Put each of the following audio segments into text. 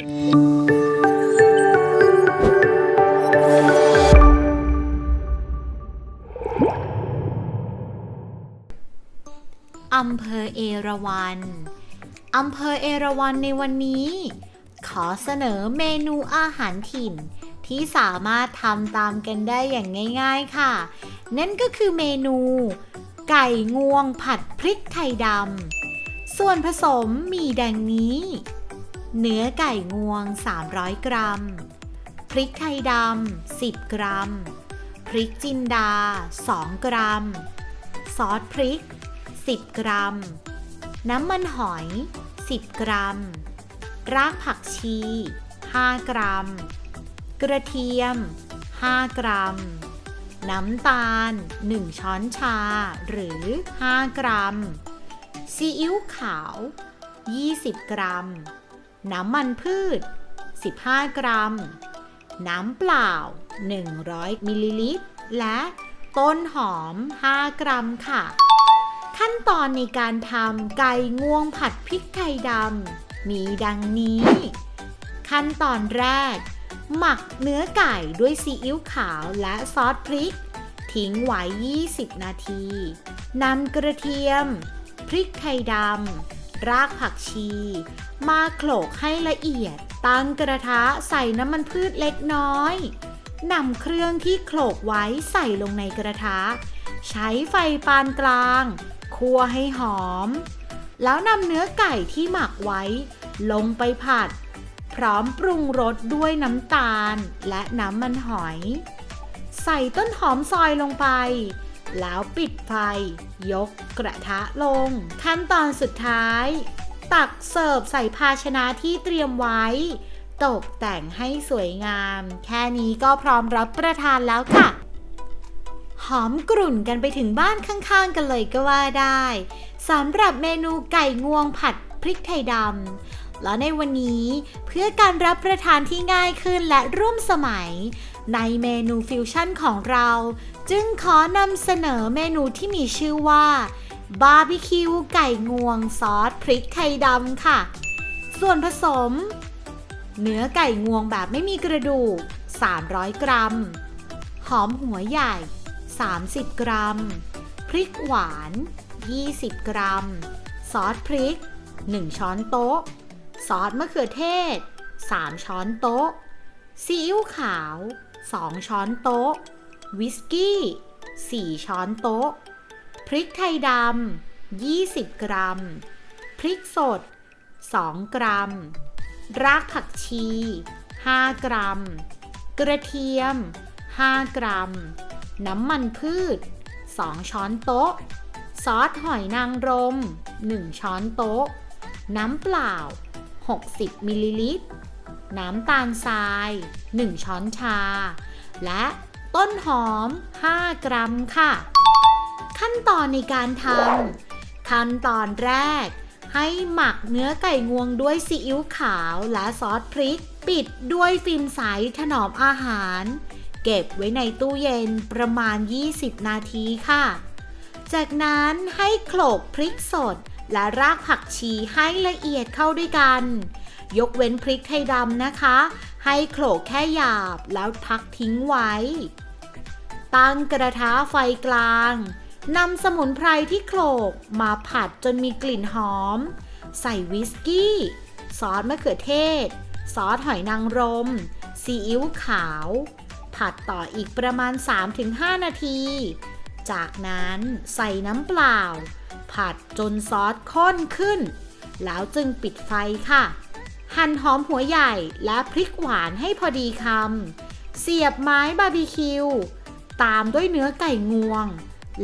อำเภอเอราวัณ อำเภอเอราวัณในวันนี้ ขอเสนอเมนูอาหารถิ่น ที่สามารถทำตามกันได้อย่างง่ายๆค่ะ นั่นก็คือเมนู ไก่งวงผัดพริกไทยดำ ส่วนผสมมีดังนี้ เนื้อไก่งวง 300 กรัม พริกไทยดำ 10 กรัม พริกจินดา 2 กรัม ซอสพริก 10 กรัม น้ำมันหอย 10 กรัม รากผักชี 5 กรัม กระเทียม 5 กรัม น้ำตาล 1 ช้อนชา หรือ 5 กรัม ซีอิ๊วขาว 20 กรัม น้ำมันพืช 15 กรัม น้ำเปล่า 100 มิลลิลิตร และต้นหอม 5 กรัมค่ะ ขั้นตอนในการทำไก่งวงผัดพริกไทยดำมีดังนี้ ขั้นตอนแรก หมักเนื้อไก่ด้วยซีอิ๊วขาวและซอสพริก ทิ้งไว้ 20 นาทีนำกระเทียม พริกไทยดำ รากผักชี มาโขลกให้ละเอียด ตั้งกระทะใส่น้ำมันพืชเล็กน้อยนำเครื่องที่โขลกไว้ใส่ลงในกระทะ ใช้ไฟปานกลาง คั่วให้หอม แล้วนำเนื้อไก่ที่หมักไว้ ลงไปผัด พร้อมปรุงรสด้วยน้ำตาลและน้ำมันหอย ใส่ต้นหอมซอยลงไป แล้วปิดไฟ ยกกระทะลง ขั้นตอนสุดท้าย ตักเสิร์ฟใส่ภาชนะที่เตรียมไว้ ตกแต่งให้สวยงาม แค่นี้ก็พร้อมรับประทานแล้วค่ะ หอมกรุ่นกันไปถึงบ้านข้างๆ กันเลยก็ว่าได้สำหรับเมนูไก่งวงผัดพริกไทยดำแล้วในวันนี้เพื่อการรับประทานที่ง่ายขึ้นและร่วมสมัย ในเมนูฟิวชั่นของเรา จึงขอนำเสนอเมนูที่มีชื่อว่าบาร์บีคิวไก่งวงซอสพริกไทยดำค่ะ ส่วนผสม เนื้อไก่งวงแบบไม่มีกระดูก 300 กรัม หอมหัวใหญ่ 30 กรัม พริกหวาน 20 กรัม ซอสพริก 1 ช้อนโต๊ะ ซอสมะเขือเทศ 3 ช้อนโต๊ะ ซีอิ๊วขาว 2 ช้อนโต๊ะ วิสกี้ 4 ช้อนโต๊ะ พริกไทยดำ 20 กรัม พริกสด 2 กรัม รากผักชี 5 กรัม กระเทียม 5 กรัม น้ำมันพืช 2 ช้อนโต๊ะ ซอสหอยนางรม 1 ช้อนโต๊ะ น้ำเปล่า 60 มิลลิลิตร น้ำตาลทราย 1 ช้อนชา และต้นหอม 5 กรัมค่ะ ขั้นตอนในการทำขั้นตอนแรก ให้หมักเนื้อไก่งวงด้วยซีอิ๊วขาวและซอสพริก ปิดด้วยฟิล์มใสถนอมอาหาร เก็บไว้ในตู้เย็นประมาณ 20 นาทีค่ะ จากนั้นให้โขลกพริกสดและรากผักชีให้ละเอียดเข้าด้วยกัน ยกเว้นพริกไทยดำนะคะ ให้โขลกแค่หยาบแล้วพักทิ้งไว้ ตั้งกระทะไฟกลางนำสมุนไพรที่โขลกมาผัดจนมีกลิ่นหอม ใส่วิสกี้ ซอสมะเขือเทศ ซอสหอยนางรม ซีอิ๊วขาว ผัดต่ออีกประมาณ 3-5 นาที จากนั้นใส่น้ำเปล่า ผัดจนซอสข้นขึ้น แล้วจึงปิดไฟค่ะ หั่นหอมหัวใหญ่และพริกหวานให้พอดีคำ เสียบไม้บาร์บีคิว ตามด้วยเนื้อไก่งวง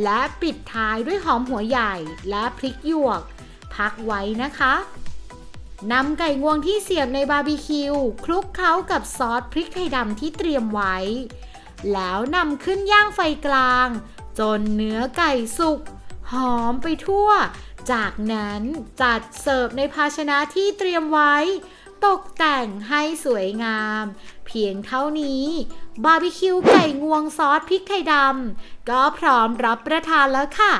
และปิดท้ายด้วยหอมหัวใหญ่และพริกหยวก พักไว้นะคะนำไก่งวงที่เสียบในบาร์บีคิวคลุกเคล้ากับซอสพริกไทยดำที่เตรียมไว้ แล้วนำขึ้นย่างไฟกลาง จนเนื้อไก่สุกหอมไปทั่ว จากนั้นจัดเสิร์ฟในภาชนะที่เตรียมไว้ ตกแต่งให้สวยงาม เพียงเท่านี้ บาร์บีคิวไก่งวงซอสพริกไทยดำก็พร้อมรับประทานแล้วค่ะ